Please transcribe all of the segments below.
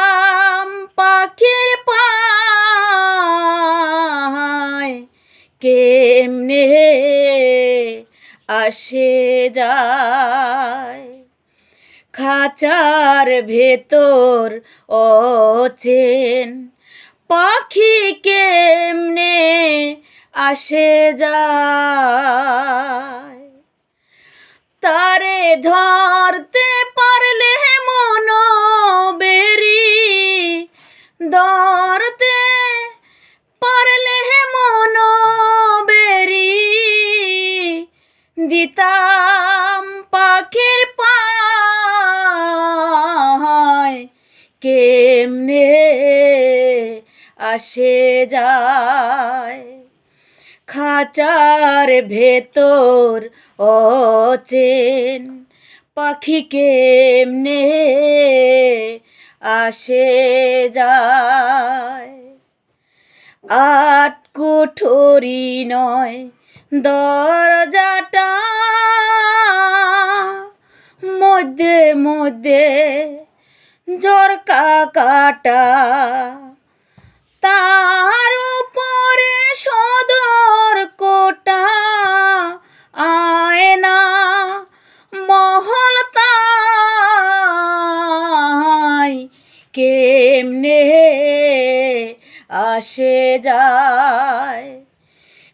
দিতাম পাখির পায় কেমনে আসে যায়? খাঁচার ভেতর অচেন। পাখি কেমনে আসে যায়? তারে ধরতে দিতাম পাখির পায় কেমনে আসে যায়? খাঁচার ভেতর অচেন পাখি কেমনে আসে যায়? আট কুঠুরি নয় দরজাটা মধ্যে মধ্যে ঝরকা কাটা। তার উপরে সদর কোটা আয়না, মহল তাই কেমনে আসে যায়।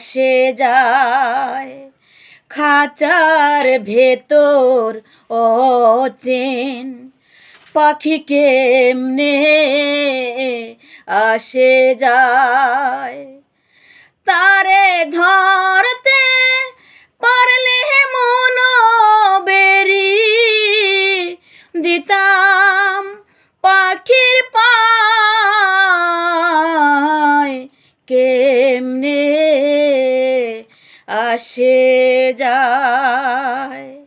আসে যায়, খাঁচার ভেতর অচেন। পাখি কেমনে আসে যায়? তারে ধরতে পারলে মন বেরি দিতাম পাখির পায়। কেমনে আসে যায়।